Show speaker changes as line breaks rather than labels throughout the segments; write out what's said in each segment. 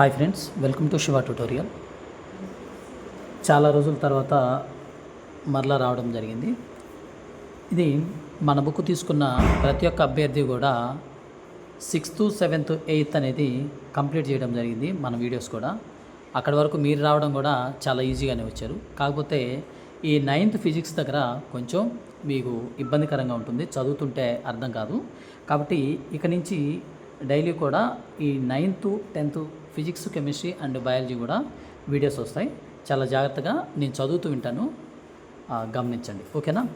Hi friends welcome to Shiva tutorial. చాలా రోజుల తర్వాత మరలా రావడం జరిగింది. ఇది మన బుక్ తీసుకున్న ప్రతి ఒక్క అభ్యర్థి కూడా సిక్స్త్ సెవెంత్ ఎయిత్ అనేది కంప్లీట్ చేయడం జరిగింది మన వీడియోస్ కూడా. అక్కడి వరకు మీరు రావడం కూడా చాలా ఈజీగానే వచ్చారు. కాకపోతే ఈ నైన్త్ ఫిజిక్స్ దగ్గర కొంచెం మీకు ఇబ్బందికరంగా ఉంటుంది. చదువుతుంటే అర్థం కాదు. కాబట్టి ఇక నుంచి డైలీ కూడా ఈ ninth tenth physics chemistry and biology కూడా వీడియోస్ వస్తాయి. చాలా జాగ్రత్తగా నేను చదువుతూ వింటాను గమనించండి. ఓకేనా?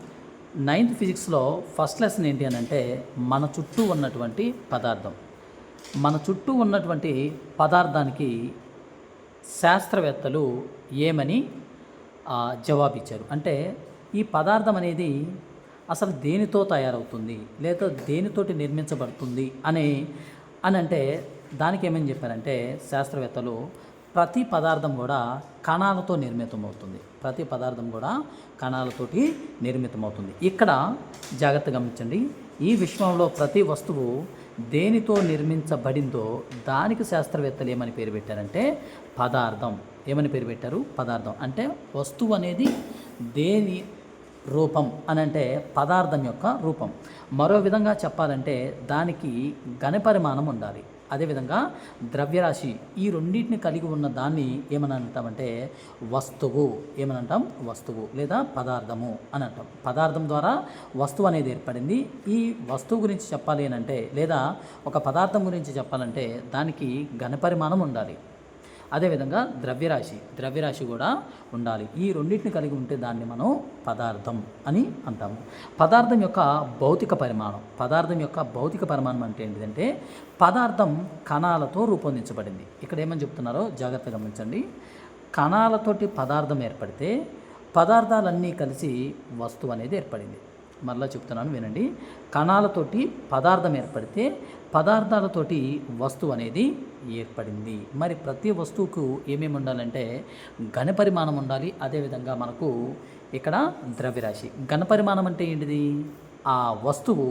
నైన్త్ ఫిజిక్స్లో ఫస్ట్ లెసన్ ఏంటి అని అంటే మన చుట్టూ ఉన్నటువంటి పదార్థం. మన చుట్టూ ఉన్నటువంటి పదార్థానికి శాస్త్రవేత్తలు ఏమని జవాబు జవాబిచ్చారు? అంటే ఈ పదార్థం అనేది అసలు దేనితో తయారవుతుంది? లేదా దేనితోటి నిర్మించబడుతుంది? అని అని అంటే దానికి ఏమని చెప్పారంటే శాస్త్రవేత్తలు ప్రతి పదార్థం కూడా కణాలతో నిర్మితమవుతుంది. ప్రతి పదార్థం కూడా కణాలతోటి నిర్మితమవుతుంది. ఇక్కడ జాగ్రత్త గమనించండి. ఈ విశ్వంలో ప్రతి వస్తువు దేనితో నిర్మించబడిందో దానికి శాస్త్రవేత్తలు ఏమని పేరు పెట్టారంటే పదార్థం. ఏమని పేరు పెట్టారు? పదార్థం. అంటే వస్తువు అనేది దేని రూపం అని అంటే పదార్థం యొక్క రూపం. మరో విధంగా చెప్పాలంటే దానికి ఘనపరిమాణం ఉండాలి. అదేవిధంగా ద్రవ్యరాశి ఈ రెండింటిని కలిగి ఉన్న దాన్ని ఏమని అంటామంటే వస్తువు ఏమని అంటాం వస్తువు లేదా పదార్థము అని అంటాం. పదార్థం ద్వారా వస్తువు అనేది ఏర్పడింది. ఈ వస్తువు గురించి చెప్పాలి అని అంటే లేదా ఒక పదార్థం గురించి చెప్పాలంటే దానికి ఘనపరిమాణం ఉండాలి. అదేవిధంగా ద్రవ్యరాశి ద్రవ్యరాశి కూడా ఉండాలి. ఈ రెండింటిని కలిగి ఉంటే దాన్ని మనం పదార్థం అని అంటాము. పదార్థం యొక్క భౌతిక పరిమాణం. పదార్థం యొక్క భౌతిక పరిమాణం అంటే ఏంటిదంటే పదార్థం కణాలతో రూపొందించబడింది. ఇక్కడ ఏమని చెప్తున్నారో జాగ్రత్తగా గమనించండి. కణాలతోటి పదార్థం ఏర్పడితే పదార్థాలన్నీ కలిసి వస్తువు అనేది ఏర్పడింది. మరలా చెప్తున్నాను వినండి. కణాలతోటి పదార్థం ఏర్పడితే పదార్థాలతోటి వస్తువు అనేది ఏర్పడింది. మరి ప్రతి వస్తువుకు ఏమేమి ఉండాలంటే ఘనపరిమాణం ఉండాలి. అదేవిధంగా మనకు ఇక్కడ ద్రవ్యరాశి. ఘనపరిమాణం అంటే ఏంటిది? ఆ వస్తువు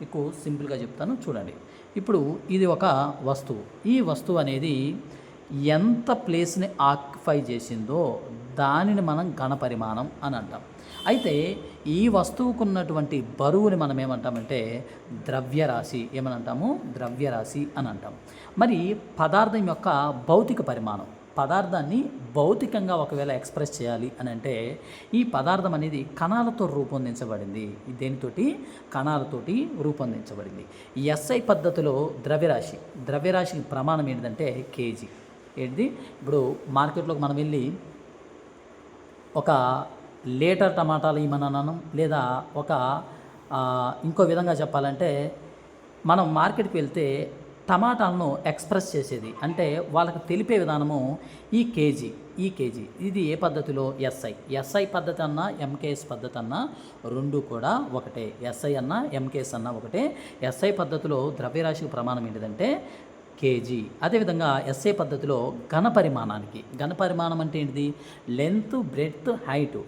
మీకు సింపుల్గా చెప్తాను చూడండి. ఇప్పుడు ఇది ఒక వస్తువు. ఈ వస్తువు అనేది ఎంత ప్లేస్ని ఆక్యుపై చేసిందో దానిని మనం ఘనపరిమాణం అని అంటాం. అయితే ఈ వస్తువుకు ఉన్నటువంటి బరువుని మనం ఏమంటామంటే ద్రవ్యరాశి ఏమని అంటాము ద్రవ్యరాశి అని అంటాం. మరి పదార్థం యొక్క భౌతిక పరిమాణం పదార్థాన్ని భౌతికంగా ఒకవేళ ఎక్స్ప్రెస్ చేయాలి అని అంటే ఈ పదార్థం అనేది కణాలతో రూపొందించబడింది. దేనితోటి? కణాలతోటి రూపొందించబడింది. ఎస్ఐ పద్ధతిలో ద్రవ్యరాశి ద్రవ్యరాశి ప్రమాణం ఏంటంటే కేజీ. ఏంటిది? ఇప్పుడు మార్కెట్లోకి మనం వెళ్ళి ఒక లీటర్ టమాటాలు ఇవ్వనన్నాను లేదా ఒక ఇంకో విధంగా చెప్పాలంటే మనం మార్కెట్కి వెళ్తే టమాటాలను ఎక్స్ప్రెస్ చేసేది. అంటే వాళ్ళకి తెలిపే విధానము ఈ కేజీ ఈ కేజీ. ఇది ఏ పద్ధతిలో? ఎస్ఐ. ఎస్ఐ పద్ధతి అన్నా ఎంకేఎస్ పద్ధతి అన్నా రెండు కూడా ఒకటే. ఎస్ఐ అన్నా ఎంకేఎస్ అన్నా ఒకటే. ఎస్ఐ పద్ధతిలో ద్రవ్యరాశికి ప్రమాణం ఏంటిదంటే కేజీ అదేవిధంగా ఎస్ఏ పద్ధతిలో ఘన పరిమాణానికి. ఘన పరిమాణం అంటే ఏంటిది? Length breadth height.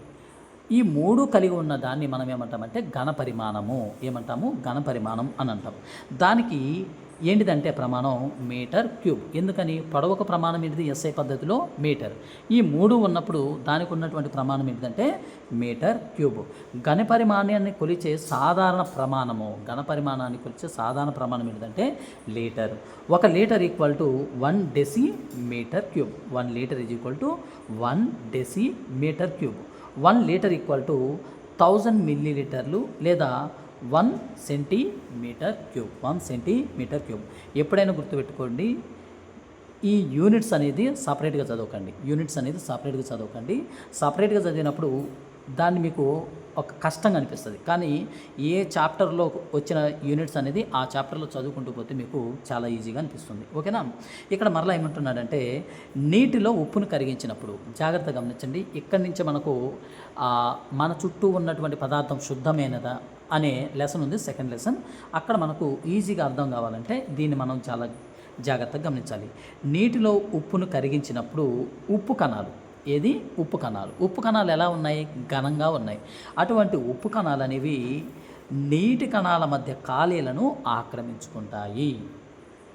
ఈ మూడు కలిగి ఉన్న దాన్ని మనం ఏమంటామంటే ఘన పరిమాణము. ఏమంటాము? ఘన పరిమాణం అని అంటాం. దానికి ఏంటిదంటే ప్రమాణం? Metre cube. ఎందుకని? పొడవకు ప్రమాణం ఏంటిది? ఎస్ఐ పద్ధతిలో మీటర్. ఈ మూడు ఉన్నప్పుడు దానికి ఉన్నటువంటి ప్రమాణం ఏంటిదంటే మీటర్ క్యూబ్. ఘన పరిమాణాన్ని కొలిచే సాధారణ ప్రమాణము. ఘన పరిమాణాన్ని కొలిచే సాధారణ ప్రమాణం ఏంటిదంటే లీటర్. ఒక litre equal to one decimetre cube. One litre is equal to one decimetre cube. One litre equal to thousand milli లీటర్లు లేదా one centimetre cube. One centimetre cube. ఎప్పుడైనా గుర్తుపెట్టుకోండి ఈ యూనిట్స్ అనేది సపరేట్గా చదవకండి. యూనిట్స్ అనేది సపరేట్గా చదవకండి. సపరేట్గా చదివినప్పుడు దాన్ని మీకు ఒక కష్టంగా అనిపిస్తుంది. కానీ ఏ చాప్టర్లో వచ్చిన యూనిట్స్ అనేది ఆ చాప్టర్లో చదువుకుంటూ పోతే మీకు చాలా ఈజీగా అనిపిస్తుంది. ఓకేనా? ఇక్కడ మరలా ఏమంటున్నాడంటే నీటిలో ఉప్పును కరిగించినప్పుడు జాగ్రత్తగా గమనించండి. ఇక్కడి నుంచి మనకు మన చుట్టూ ఉన్నటువంటి పదార్థం శుద్ధమైనదా అనే లెసన్ ఉంది సెకండ్ లెసన్. అక్కడ మనకు ఈజీగా అర్థం కావాలంటే దీన్ని మనం చాలా జాగ్రత్తగా గమనించాలి. నీటిలో ఉప్పును కరిగించినప్పుడు ఉప్పు కణాలు ఏది? ఉప్పు కణాలు. ఉప్పు కణాలు ఎలా ఉన్నాయి? ఘనంగా ఉన్నాయి. అటువంటి ఉప్పు కణాలు అనేవి నీటి కణాల మధ్య ఖాళీలను ఆక్రమించుకుంటాయి.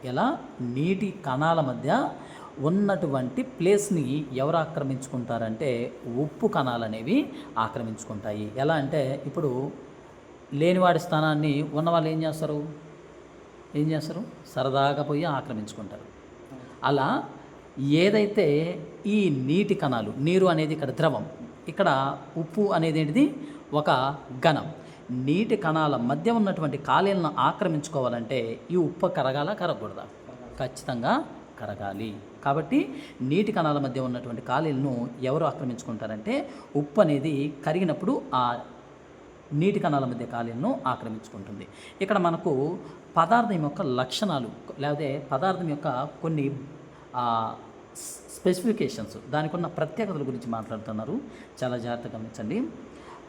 ఎలా? నీటి కణాల మధ్య ఉన్నటువంటి ప్లేస్ని ఎవరు ఆక్రమించుకుంటారంటే ఉప్పు కణాలు అనేవి ఆక్రమించుకుంటాయి. ఎలా అంటే ఇప్పుడు లేనివాడి స్థానాన్ని ఉన్నవాళ్ళు ఏం చేస్తారు? ఏం చేస్తారు? సరదాగా పోయి ఆక్రమించుకుంటారు. అలా ఏదైతే ఈ నీటి కణాలు నీరు అనేది ఇక్కడ ద్రవం ఇక్కడ ఉప్పు అనేది ఏంటిది? ఒక ఘనం. నీటి కణాల మధ్య ఉన్నటువంటి ఖాళీలను ఆక్రమించుకోవాలంటే ఈ ఉప్పు కరగాల కరగకూడదా? ఖచ్చితంగా కరగాలి. కాబట్టి నీటి కణాల మధ్య ఉన్నటువంటి ఖాళీలను ఎవరు ఆక్రమించుకుంటారంటే ఉప్పు అనేది కరిగినప్పుడు ఆ నీటి కణాల మధ్య ఖాళీలను ఆక్రమించుకుంటుంది. ఇక్కడ మనకు పదార్థం యొక్క లక్షణాలు లేకపోతే పదార్థం యొక్క కొన్ని స్పెసిఫికేషన్స్ దానికి ఉన్న ప్రత్యేకతల గురించి మాట్లాడుతున్నారు. చాలా జాగ్రత్తగా గమనించండి.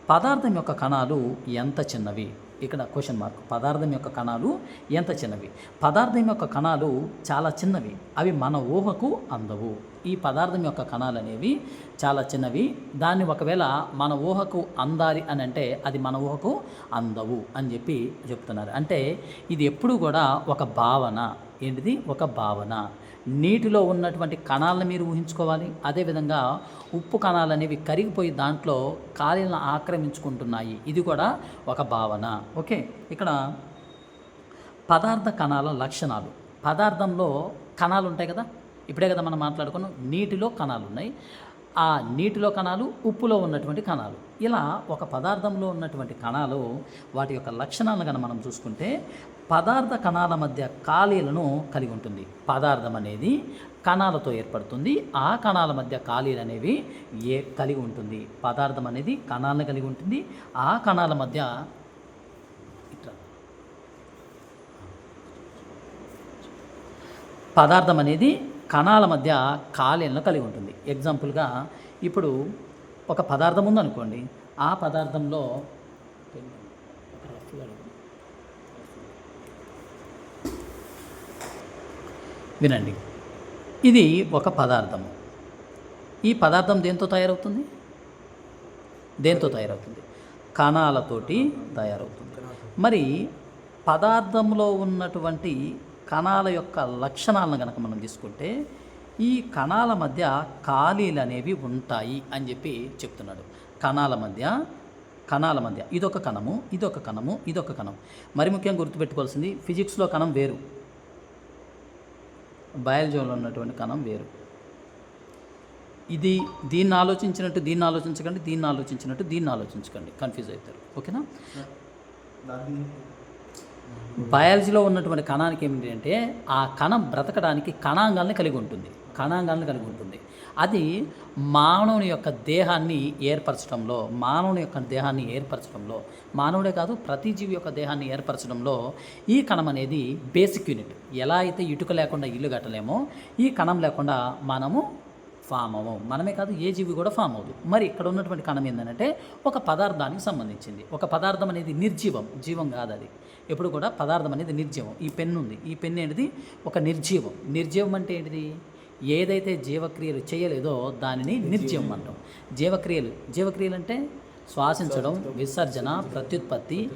పదార్థం యొక్క కణాలు ఎంత చిన్నవి? ఇక్కడ క్వశ్చన్ మార్క్ పదార్థం యొక్క కణాలు ఎంత చిన్నవి? పదార్థం యొక్క కణాలు చాలా చిన్నవి అవి మన ఊహకు అందవు. ఈ పదార్థం యొక్క కణాలు అనేవి చాలా చిన్నవి దాన్ని ఒకవేళ మన ఊహకు అందాలి అని అంటే అది మన ఊహకు అందవు అని చెప్పి చెప్తున్నారు. అంటే ఇది ఎప్పుడు కూడా ఒక భావన. ఏంటిది? ఒక భావన. నీటిలో ఉన్నటువంటి కణాలను మీరు ఊహించుకోవాలి. అదేవిధంగా ఉప్పు కణాలు అనేవి కరిగిపోయి దాంట్లో ఖాళీలను ఆక్రమించుకుంటున్నాయి. ఇది కూడా ఒక భావన. ఓకే? ఇక్కడ పదార్థ కణాల లక్షణాలు. పదార్థంలో కణాలు ఉంటాయి కదా? ఇప్పుడే కదా మనం మాట్లాడుకున్నాం. నీటిలో కణాలు ఉన్నాయి. ఆ నీటిలో కణాలు ఉప్పులో ఉన్నటువంటి కణాలు. ఇలా ఒక పదార్థంలో ఉన్నటువంటి కణాలు వాటి యొక్క లక్షణాలను కనుక మనం చూసుకుంటే పదార్థ కణాల మధ్య ఖాళీలను కలిగి ఉంటుంది. పదార్థం అనేది కణాలతో ఏర్పడుతుంది. ఆ కణాల మధ్య ఖాళీలు అనేవి ఏ కలిగి ఉంటుంది? పదార్థం అనేది కణాలను కలిగి ఉంటుంది. ఆ కణాల మధ్య ఇట్లా. పదార్థం అనేది కణాల మధ్య ఖాళీలను కలిగి ఉంటుంది. ఎగ్జాంపుల్గా ఇప్పుడు ఒక పదార్థం ఉందనుకోండి. ఆ పదార్థంలో వినండి. ఇది ఒక పదార్థము ఈ పదార్థం దేంతో తయారవుతుంది? దేంతో తయారవుతుంది? కణాలతోటి తయారవుతుంది. మరి పదార్థంలో ఉన్నటువంటి కణాల యొక్క లక్షణాలను కనుక మనం తీసుకుంటే ఈ కణాల మధ్య ఖాళీలు అనేవి ఉంటాయి అని చెప్పి చెప్తున్నాడు. కణాల మధ్య కణాల మధ్య. ఇదొక కణము ఇదొక కణము ఇదొక కణం. మరి ముఖ్యంగా గుర్తుపెట్టుకోవాల్సింది ఫిజిక్స్లో కణం వేరు. బయాలజీలో ఉన్నటువంటి కణం వేరు. ఇది దీన్ని ఆలోచించినట్టు దీన్ని ఆలోచించకండి దీన్ని ఆలోచించినట్టు దీన్ని ఆలోచించకండి. కన్ఫ్యూజ్ అవుతారు. ఓకేనా? బయాలజీలో ఉన్నటువంటి కణానికి ఏమిటంటే ఆ కణం బ్రతకడానికి కణాంగాలను కలిగి ఉంటుంది. కణాంగాలను కలిగి ఉంటుంది. అది మానవుని యొక్క దేహాన్ని ఏర్పరచడంలో మానవుని యొక్క దేహాన్ని ఏర్పరచడంలో మానవుడే కాదు ప్రతి జీవి యొక్క దేహాన్ని ఏర్పరచడంలో ఈ కణం అనేది బేసిక్ యూనిట్. ఎలా అయితే ఇటుక లేకుండా ఇల్లు కట్టలేమో ఈ కణం లేకుండా మనము ఫామ్ అవ్వము మనమే కాదు ఏ జీవి కూడా ఫామ్ అవ్వదు. మరి ఇక్కడ ఉన్నటువంటి కణం ఏంటంటే ఒక పదార్థానికి సంబంధించింది. ఒక పదార్థం అనేది నిర్జీవం. జీవం కాదు అది. ఎప్పుడు కూడా పదార్థం అనేది నిర్జీవం. ఈ పెన్ ఉంది. ఈ పెన్ ఏంటిది? ఒక నిర్జీవం. నిర్జీవం అంటే ఏంటిది? ఏదైతే జీవక్రియలు చేయలేదో దానిని నిర్జీవం అంటాం. జీవక్రియలు. జీవక్రియలు అంటే శ్వాసించడం విసర్జన ప్రత్యుత్పత్తి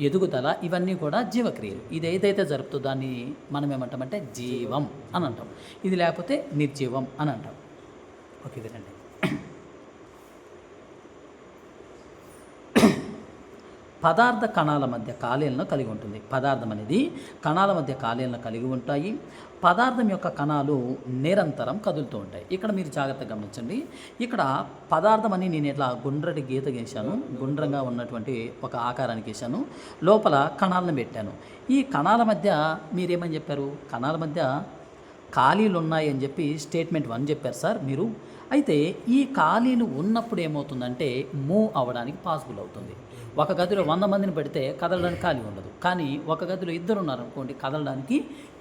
ఎదుగుదల ఇవన్నీ కూడా జీవక్రియలు. ఇది ఏదైతే జరుపుతుందో దాన్ని మనం ఏమంటామంటే జీవం అని అంటాం. ఇది లేకపోతే నిర్జీవం అని అంటాం. ఓకే వినండి. పదార్థ కణాల మధ్య కాలేలను కలిగి ఉంటుంది. పదార్థం అనేది కణాల మధ్య కాలేలను కలిగి ఉంటాయి. పదార్థం యొక్క కణాలు నిరంతరం కదులుతూ ఉంటాయి. ఇక్కడ మీరు జాగ్రత్తగా గమనించండి. ఇక్కడ పదార్థం అని నేను ఇట్లా గుండ్రటి గీత గీశాను. గుండ్రంగా ఉన్నటువంటి ఒక ఆకారానికి గీశాను. లోపల కణాలను పెట్టాను. ఈ కణాల మధ్య మీరేమని చెప్పారు? కణాల మధ్య ఖాళీలు ఉన్నాయి అని చెప్పి స్టేట్మెంట్ వన్ చెప్పారు సార్ మీరు. అయితే ఈ ఖాళీలు ఉన్నప్పుడు ఏమవుతుందంటే మూవ్ అవ్వడానికి పాసిబుల్ అవుతుంది. ఒక గదిలో వంద మందిని పెడితే కదలడానికి ఖాళీ ఉండదు. కానీ ఒక గదిలో ఇద్దరు ఉన్నారనుకోండి కదలడానికి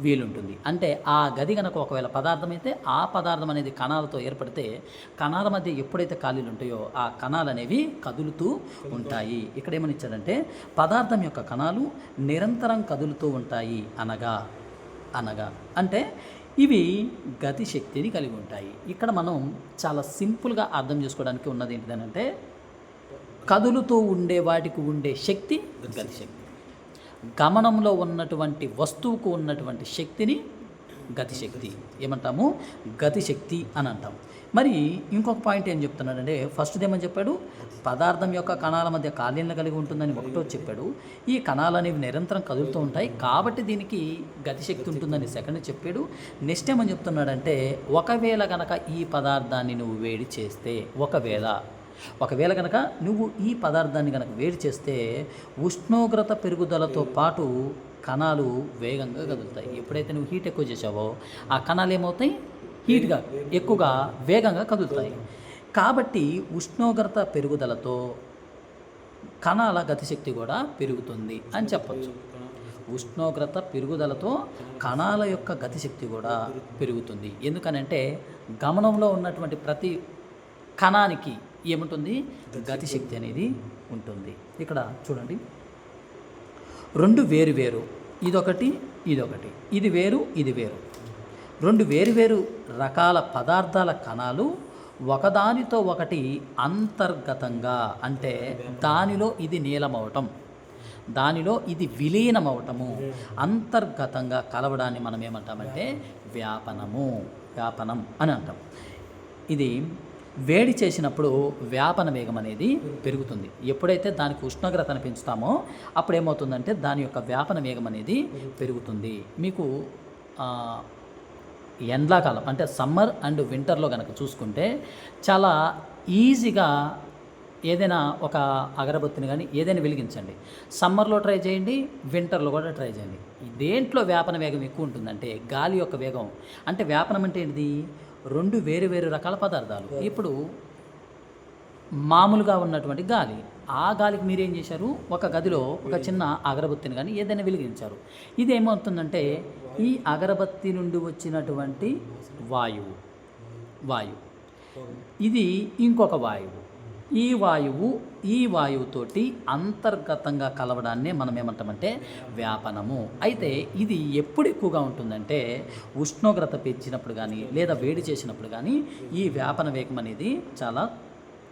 వీలుంటుంది. అంటే ఆ గది కనుక ఒకవేళ పదార్థం అయితే ఆ పదార్థం అనేది కణాలతో ఏర్పడితే కణాల మధ్య ఎప్పుడైతే ఖాళీలు ఉంటాయో ఆ కణాలు అనేవి కదులుతూ ఉంటాయి. ఇక్కడ ఏమని ఇచ్చారంటే పదార్థం యొక్క కణాలు నిరంతరం కదులుతూ ఉంటాయి అనగా అనగా. అంటే ఇవి గతి శక్తిని కలిగి ఉంటాయి. ఇక్కడ మనం చాలా సింపుల్గా అర్థం చేసుకోవడానికి ఉన్నది ఏంటిదనంటే కదులుతూ ఉండే వాటికి ఉండే శక్తి గతి శక్తి. గమనంలో ఉన్నటువంటి వస్తువుకు ఉన్నటువంటి శక్తిని గతిశక్తి ఏమంటాము? గతిశక్తి అని అంటాం. మరి ఇంకొక పాయింట్ ఏం చెప్తున్నాడంటే ఫస్ట్ ఏమని చెప్పాడు? పదార్థం యొక్క కణాల మధ్య కాలీలను కలిగి ఉంటుందని ఒకటో చెప్పాడు. ఈ కణాలు అనేవి నిరంతరం కదులుతూ ఉంటాయి. కాబట్టి దీనికి గతిశక్తి ఉంటుందని సెకండ్ చెప్పాడు. నెక్స్ట్ ఏమని చెప్తున్నాడంటే ఒకవేళ గనక ఈ పదార్థాన్ని నువ్వు వేడి చేస్తే ఒకవేళ ఒకవేళ కనుక నువ్వు ఈ పదార్థాన్ని కనుక వేడి చేస్తే ఉష్ణోగ్రత పెరుగుదలతో పాటు కణాలు వేగంగా కదులుతాయి. ఎప్పుడైతే నువ్వు హీట్ ఎక్కువ చేసావో ఆ కణాలు ఏమవుతాయి? హీట్గా ఎక్కువగా వేగంగా కదులుతాయి. కాబట్టి ఉష్ణోగ్రత పెరుగుదలతో కణాల గతిశక్తి కూడా పెరుగుతుంది అని చెప్పచ్చు. ఉష్ణోగ్రత పెరుగుదలతో కణాల యొక్క గతిశక్తి కూడా పెరుగుతుంది. ఎందుకనంటే గమనంలో ఉన్నటువంటి ప్రతి కణానికి ఏముంటుంది? గతిశక్తి అనేది ఉంటుంది. ఇక్కడ చూడండి. రెండు వేరు వేరు. ఇదొకటి ఇదొకటి. ఇది వేరు ఇది వేరు. రెండు వేరు వేరు రకాల పదార్థాల కణాలు ఒకదానితో ఒకటి అంతర్గతంగా అంటే దానిలో ఇది నీలమవటం దానిలో ఇది విలీనమవటము అంతర్గతంగా కలవడాన్ని మనం ఏమంటామంటే వ్యాపనము వ్యాపనం అని అంటాం. ఇది వేడి చేసినప్పుడు వ్యాపన వేగం అనేది పెరుగుతుంది. ఎప్పుడైతే దానికి ఉష్ణోగ్రతను పెంచుతామో అప్పుడు ఏమవుతుందంటే దాని యొక్క వ్యాపన వేగం అనేది పెరుగుతుంది. మీకు ఎండాకాలం అంటే సమ్మర్ అండ్ వింటర్లో కనుక చూసుకుంటే చాలా ఈజీగా ఏదైనా ఒక అగరబత్తిని కానీ ఏదైనా వెలిగించండి. సమ్మర్లో ట్రై చేయండి వింటర్లో కూడా ట్రై చేయండి. దేంట్లో వ్యాపన వేగం ఎక్కువ ఉంటుందంటే గాలి యొక్క వేగం. అంటే వ్యాపనం అంటే ఏంటిది? రెండు వేరు వేరు రకాల పదార్థాలు. ఇప్పుడు మామూలుగా ఉన్నటువంటి గాలి. ఆ గాలికి మీరేం చేశారు? ఒక గదిలో ఒక చిన్న అగరబత్తిని కానీ ఏదైనా వెలిగించారు. ఇది ఏమవుతుందంటే ఈ అగరబత్తి నుండి వచ్చినటువంటి వాయువు. వాయువు. ఇది ఇంకొక వాయువు. ఈ వాయువు ఈ వాయువుతోటి అంతర్గతంగా కలవడాన్నే మనం ఏమంటామంటే వ్యాపనము. అయితే ఇది ఎప్పుడు ఎక్కువగా ఉంటుందంటే ఉష్ణోగ్రత పెంచినప్పుడు కానీ లేదా వేడి చేసినప్పుడు కానీ ఈ వ్యాపన వేగం అనేది చాలా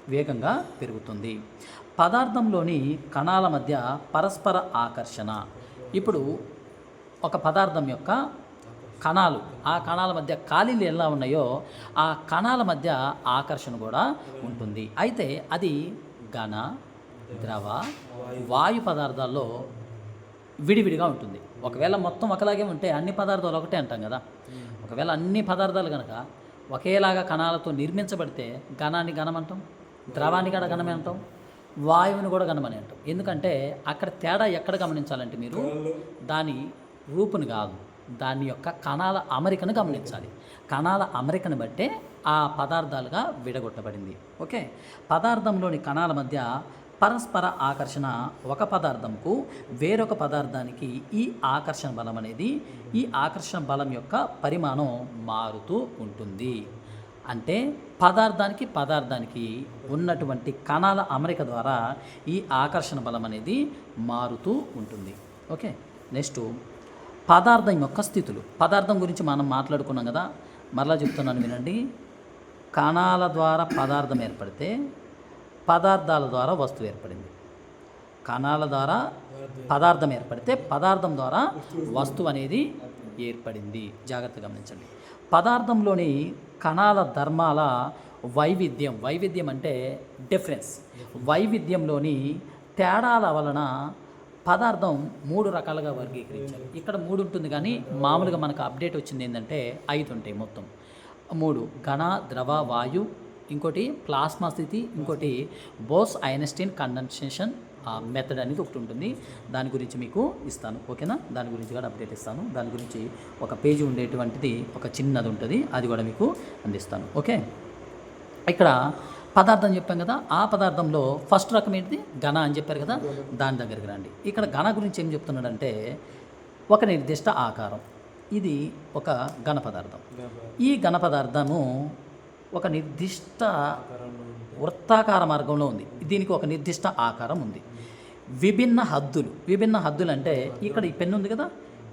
వేగంగా పెరుగుతుంది. పదార్థంలోని కణాల మధ్య పరస్పర ఆకర్షణ. ఇప్పుడు ఒక పదార్థం యొక్క కణాలు. ఆ కణాల మధ్య ఖాళీలు ఎలా ఉన్నాయో ఆ కణాల మధ్య ఆకర్షణ కూడా ఉంటుంది. అయితే అది ఘన ద్రవ వాయు పదార్థాల్లో విడివిడిగా ఉంటుంది. ఒకవేళ మొత్తం ఒకలాగే ఉంటే అన్ని పదార్థాలు ఒకటే అంటాం కదా. ఒకవేళ అన్ని పదార్థాలు కనుక ఒకేలాగా కణాలతో నిర్మించబడితే ఘనాన్ని ఘనం అంటాం ద్రవాన్ని కూడా ఘనమే అంటాం వాయువుని కూడా ఘనమని అంటాం. ఎందుకంటే అక్కడ తేడా ఎక్కడ గమనించాలంటే మీరు దాని రూపుని కాదు దాని యొక్క కణాల అమరికను గమనించాలి. కణాల అమరికను బట్టే ఆ పదార్థాలుగా విడగొట్టబడింది. ఓకే? పదార్థంలోని కణాల మధ్య పరస్పర ఆకర్షణ ఒక పదార్థంకు వేరొక పదార్థానికి ఈ ఆకర్షణ బలం అనేది ఈ ఆకర్షణ బలం యొక్క పరిమాణం మారుతూ ఉంటుంది. అంటే పదార్థానికి పదార్థానికి ఉన్నటువంటి కణాల అమరిక ద్వారా ఈ ఆకర్షణ బలం అనేది మారుతూ ఉంటుంది. ఓకే? నెక్స్ట్ పదార్థం యొక్క స్థితులు. పదార్థం గురించి మనం మాట్లాడుకున్నాం కదా మరలా చెప్తున్నాను వినండి. కణాల ద్వారా పదార్థం ఏర్పడితే పదార్థాల ద్వారా వస్తువు ఏర్పడింది. కణాల ద్వారా పదార్థం ఏర్పడితే పదార్థం ద్వారా వస్తువు అనేది ఏర్పడింది. జాగ్రత్తగా గమనించండి. పదార్థంలోని కణాల ధర్మాల వైవిధ్యం. వైవిధ్యం అంటే డిఫరెన్స్. వైవిధ్యంలోని తేడాల వలన పదార్థం మూడు రకాలుగా వర్గీకరించారు. ఇక్కడ మూడు ఉంటుంది కానీ మామూలుగా మనకు అప్డేట్ వచ్చింది ఏంటంటే ఐదు ఉంటాయి మొత్తం. మూడు ఘన ద్రవ వాయు ఇంకోటి ప్లాస్మా స్థితి ఇంకోటి బోస్ ఐనస్టీన్ కండెన్సేషన్ మెథడ్ అనేది ఒకటి ఉంటుంది. దాని గురించి మీకు ఇస్తాను ఓకేనా? దాని గురించి కూడా అప్డేట్ ఇస్తాను. దాని గురించి ఒక పేజీ ఉండేటువంటిది ఒక చిన్నది ఉంటుంది. అది కూడా మీకు అందిస్తాను ఓకే? ఇక్కడ పదార్థం చెప్పాం కదా ఆ పదార్థంలో ఫస్ట్ రకం ఏంటిది? ఘన అని చెప్పారు కదా దాని దగ్గరికి రండి. ఇక్కడ ఘన గురించి ఏం చెప్తున్నాడంటే ఒక నిర్దిష్ట ఆకారం. ఇది ఒక ఘన పదార్థం. ఈ ఘన పదార్థము ఒక నిర్దిష్ట వృత్తాకార మార్గంలో ఉంది. దీనికి ఒక నిర్దిష్ట ఆకారం ఉంది. విభిన్న హద్దులు. విభిన్న హద్దులు అంటే ఇక్కడ ఈ పెన్ను ఉంది కదా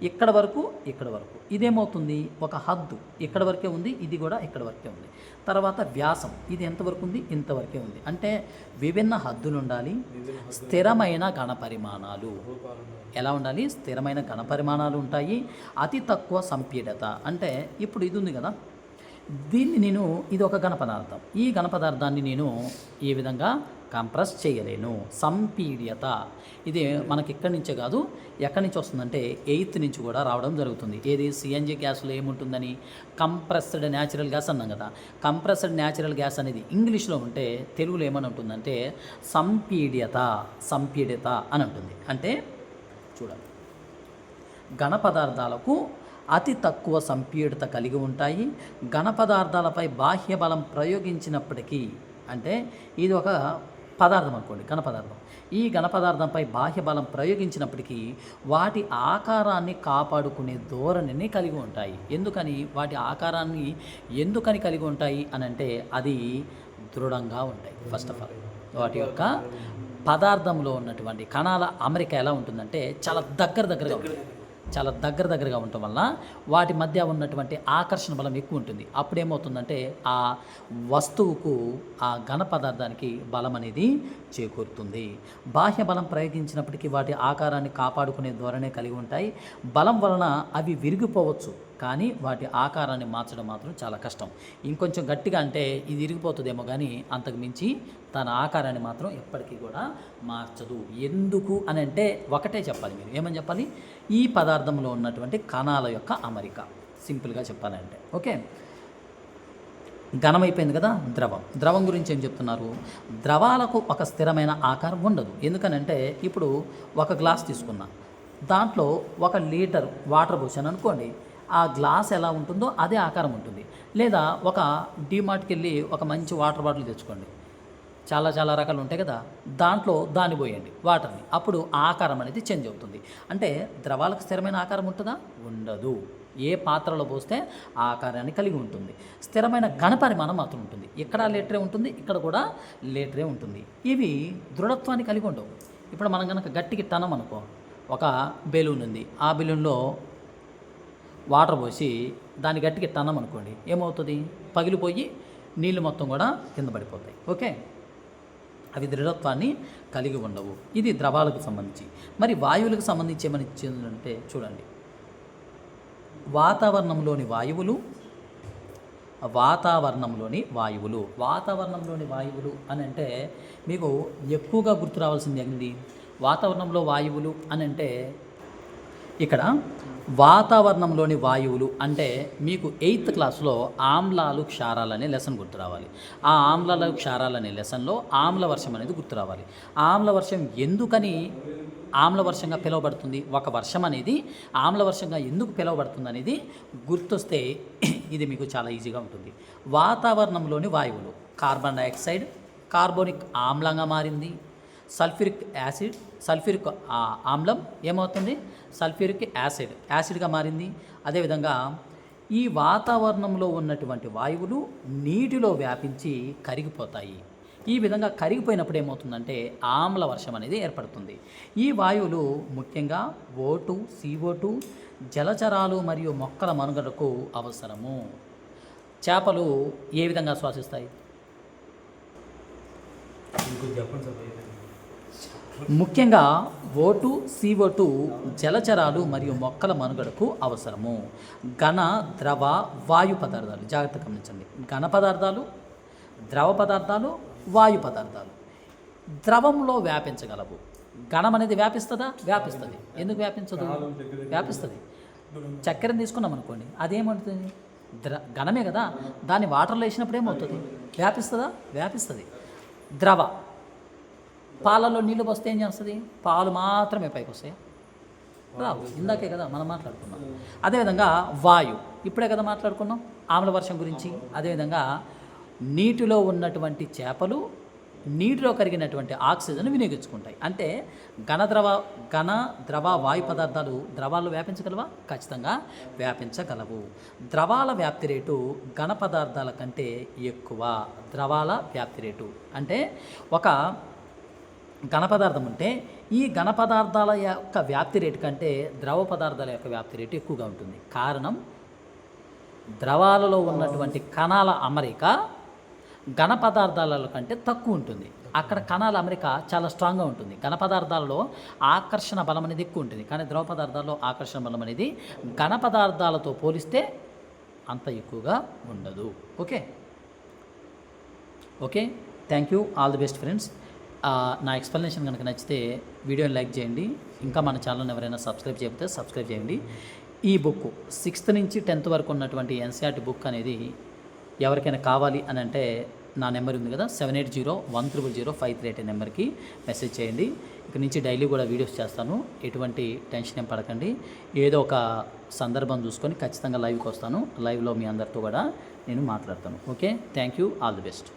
ఇక్కడ వరకు ఇక్కడ వరకు. ఇదేమవుతుంది? ఒక హద్దు. ఇక్కడ వరకే ఉంది ఇది కూడా ఇక్కడ వరకే ఉంది. తర్వాత వ్యాసం. ఇది ఎంతవరకు ఉంది? ఇంతవరకే ఉంది. అంటే విభిన్న హద్దులు ఉండాలి స్థిరమైన ఘనపరిమాణాలు. పరిమాణాలు ఎలా ఉండాలి? స్థిరమైన ఘనపరిమాణాలు పరిమాణాలు ఉంటాయి అతి తక్కువ సంపీడత. అంటే ఇప్పుడు ఇది ఉంది కదా. దీన్ని నేను ఇది ఒక ఘన పదార్థం ఈ ఘన పదార్థాన్ని నేను ఏ విధంగా కంప్రెస్ చేయలేను? సంపీడ్యత. ఇది మనకి ఇక్కడి నుంచే కాదు ఎక్కడి నుంచి వస్తుందంటే ఎయిత్ నుంచి కూడా రావడం జరుగుతుంది. ఏది? సిఎన్జి గ్యాస్లో ఏముంటుందని? కంప్రెస్డ్ న్యాచురల్ గ్యాస్ అన్నాం కదా. కంప్రెస్డ్ న్యాచురల్ గ్యాస్ అనేది ఇంగ్లీష్లో ఉంటే తెలుగులో ఏమని ఉంటుందంటే సంపీడ్యత సంపీడ్యత అని ఉంటుంది. అంటే చూడండి ఘన పదార్థాలకు అతి తక్కువ సంపీడత కలిగి ఉంటాయి. ఘన పదార్థాలపై బాహ్య బలం ప్రయోగించినప్పటికీ అంటే ఇది ఒక పదార్థం అనుకోండి ఘన పదార్థం. ఈ ఘన పదార్థంపై బాహ్య బలం ప్రయోగించినప్పటికీ వాటి ఆకారాన్ని కాపాడుకునే ధోరణిని కలిగి ఉంటాయి. ఎందుకని? వాటి ఆకారాన్ని ఎందుకని కలిగి ఉంటాయి అని అంటే అది దృఢంగా ఉంటాయి ఫస్ట్ ఆఫ్ ఆల్ వాటి యొక్క పదార్థంలో ఉన్నటువంటి కణాల అమరిక ఎలా ఉంటుందంటే చాలా దగ్గర దగ్గరగా ఉంటుంది. చాలా దగ్గర దగ్గరగా ఉండటం వల్ల వాటి మధ్య ఉన్నటువంటి ఆకర్షణ బలం ఎక్కువ ఉంటుంది. అప్పుడు ఏమవుతుందంటే ఆ వస్తువుకు ఆ ఘన పదార్థానికి బలం అనేది చేకూరుతుంది. బాహ్య బలం ప్రయోగించినప్పటికీ వాటి ఆకారాన్ని కాపాడుకునే ధోరణే కలిగి ఉంటాయి. బలం వలన అవి విరిగిపోవచ్చు. కానీ వాటి ఆకారాన్ని మార్చడం మాత్రం చాలా కష్టం. ఇంకొంచెం గట్టిగా అంటే ఇది విరిగిపోతుందేమో కానీ అంతకు మించి తన ఆకారాన్ని మాత్రం ఎప్పటికీ కూడా మార్చదు. ఎందుకు అని అంటే ఒకటే చెప్పాలి మీరు. ఏమని చెప్పాలి? ఈ పదార్థంలో ఉన్నటువంటి కణాల యొక్క అమరిక. సింపుల్గా చెప్పాలంటే. ఓకే? ఘనమైపోయింది కదా ద్రవం. ద్రవం గురించి ఏం చెప్తున్నారు? ద్రవాలకు ఒక స్థిరమైన ఆకారం ఉండదు. ఎందుకనంటే ఇప్పుడు ఒక గ్లాస్ తీసుకున్నా. దాంట్లో ఒక లీటర్ వాటర్ పోసాను అనుకోండి ఆ గ్లాస్ ఎలా ఉంటుందో అదే ఆకారం ఉంటుంది. లేదా ఒక డీమార్ట్కి వెళ్ళి ఒక మంచి వాటర్ బాటిల్ తెచ్చుకోండి. చాలా చాలా రకాలు ఉంటాయి కదా. దాంట్లో దాన్ని పోయండి వాటర్ని. అప్పుడు ఆకారం అనేది చేంజ్ అవుతుంది. అంటే ద్రవాలకు స్థిరమైన ఆకారం ఉంటుందా? ఉండదు. ఏ పాత్రలో పోస్తే ఆ ఆకారాన్ని కలిగి ఉంటుంది. స్థిరమైన ఘన పరిమాణం మాత్రం ఉంటుంది. ఇక్కడ లీటరే ఉంటుంది ఇక్కడ కూడా లీటరే ఉంటుంది. ఇవి దృఢత్వాన్ని కలిగి ఉండవు. ఇప్పుడు మనం కనుక గట్టికి టనం అనుకో ఒక బెలూన్ ఉంది. ఆ బెలూన్లో వాటర్ పోసి దాన్ని గట్టికి టన్నం అనుకోండి. ఏమవుతుంది? పగిలిపోయి నీళ్ళు మొత్తం కూడా కింద పడిపోతాయి. ఓకే? అవి దృఢత్వాన్ని కలిగి ఉండవు. ఇది ద్రవాలకు సంబంధించి. మరి వాయువులకు సంబంధించి ఏమని ఇచ్చిందంటే చూడండి. వాతావరణంలోని వాయువులు వాతావరణంలోని వాయువులు. వాతావరణంలోని వాయువులు అని అంటే మీకు ఎక్కువగా గుర్తు రావాల్సింది ఏంటి వాతావరణంలో వాయువులు అని అంటే ఇక్కడ వాతావరణంలోని వాయువులు అంటే మీకు ఎయిత్ క్లాస్లో ఆమ్లాలు క్షారాలు అనే లెసన్ గుర్తు రావాలి ఆ ఆమ్లాలు క్షారాలు అనే లెసన్లో ఆమ్ల వర్షం అనేది గుర్తు రావాలి ఆమ్ల వర్షం ఎందుకని ఆమ్ల వర్షంగా పిలువబడుతుంది? ఒక వర్షం అనేది ఆమ్ల వర్షంగా ఎందుకు పిలువబడుతుంది అనేది గుర్తొస్తే ఇది మీకు చాలా ఈజీగా ఉంటుంది. వాతావరణంలోని వాయువులు కార్బన్ డైఆక్సైడ్ కార్బోనిక్ ఆమ్లంగా మారింది సల్ఫ్యూరిక్ యాసిడ్ సల్ఫ్యూరిక్ ఆమ్లం ఏమవుతుంది? సల్ఫ్యూరిక్ యాసిడ్ యాసిడ్గా మారింది. అదేవిధంగా ఈ వాతావరణంలో ఉన్నటువంటి వాయువులు నీటిలో వ్యాపించి కరిగిపోతాయి. ఈ విధంగా కరిగిపోయినప్పుడు ఏమవుతుందంటే ఆమ్ల వర్షం అనేది ఏర్పడుతుంది. ఈ వాయువులు ముఖ్యంగా ఓటు సిఓటు జలచరాలు మరియు మొక్కల మనుగడకు అవసరము. చేపలు ఏ విధంగా శ్వాసిస్తాయి?
చెప్పండి సార్
ముఖ్యంగా ఓటు సిఓటు జలచరాలు మరియు మొక్కల మనుగడకు అవసరము. ఘన ద్రవ వాయు పదార్థాలు. జాగ్రత్త గమనించండి. ఘన పదార్థాలు ద్రవ పదార్థాలు వాయు పదార్థాలు. ద్రవంలో వ్యాపించగలవు. ఘనం అనేది వ్యాపిస్తుందా? వ్యాపిస్తుంది. ఎందుకు వ్యాపించదు? వ్యాపిస్తుంది. చక్కెరని తీసుకున్నాం అనుకోండి. అదేమవుతుంది? ద్ర ఘనమే కదా. దాన్ని వాటర్లో వేసినప్పుడు ఏమవుతుంది? వ్యాపిస్తుందా? వ్యాపిస్తుంది. ద్రవ. పాలలో నీళ్ళు పోస్తే ఏం చేస్తుంది? పాలు మాత్రమే పైకి వస్తాయి. రావు. ఇందాకే కదా మనం మాట్లాడుకున్నాం. అదేవిధంగా వాయు. ఇప్పుడే కదా మాట్లాడుకున్నాం ఆమ్ల వర్షం గురించి. అదేవిధంగా నీటిలో ఉన్నటువంటి చేపలు నీటిలో కరిగినటువంటి ఆక్సిజన్ వినియోగించుకుంటాయి. అంటే ఘన ద్రవ ఘన ద్రవ వాయు పదార్థాలు ద్రవాలు వ్యాపించగలవా? ఖచ్చితంగా వ్యాపించగలవు. ద్రవాల వ్యాప్తి రేటు ఘన పదార్థాల కంటే ఎక్కువ. ద్రవాల వ్యాప్తి రేటు. అంటే ఒక ఘన పదార్థం ఉంటే ఈ ఘన పదార్థాల యొక్క వ్యాప్తి రేటు కంటే ద్రవ పదార్థాల యొక్క వ్యాప్తి రేటు ఎక్కువగా ఉంటుంది. కారణం ద్రవాలలో ఉన్నటువంటి కణాల అమరిక ఘన పదార్థాల కంటే తక్కువ ఉంటుంది. అక్కడ కణాల అమరిక చాలా స్ట్రాంగ్గా ఉంటుంది. ఘన పదార్థాలలో ఆకర్షణ బలం అనేది ఎక్కువ ఉంటుంది. కానీ ద్రవ పదార్థాల్లో ఆకర్షణ బలం అనేది ఘన పదార్థాలతో పోలిస్తే అంత ఎక్కువగా ఉండదు. Okay? Okay? Thank you all the best friends నా ఎక్స్ప్లెనేషన్ కనుక నచ్చితే వీడియోని లైక్ చేయండి. ఇంకా మన ఛానల్ని ఎవరైనా సబ్స్క్రైబ్ చేయకపోతే సబ్స్క్రైబ్ చేయండి. ఈ బుక్ సిక్స్త్ నుంచి టెన్త్ వరకు ఉన్నటువంటి ఎన్సీఆర్టీ బుక్ అనేది ఎవరికైనా కావాలి అని అంటే నా నెంబర్ ఉంది కదా seven eight zero one triple zero five three eight నెంబర్కి మెసేజ్ చేయండి. ఇక నుంచి డైలీ కూడా వీడియోస్ చేస్తాను. ఎటువంటి టెన్షన్ ఏం పడకండి. ఏదో ఒక సందర్భం చూసుకొని ఖచ్చితంగా లైవ్కి వస్తాను. లైవ్లో మీ అందరితో కూడా నేను మాట్లాడతాను. Okay? Thank you. All the best.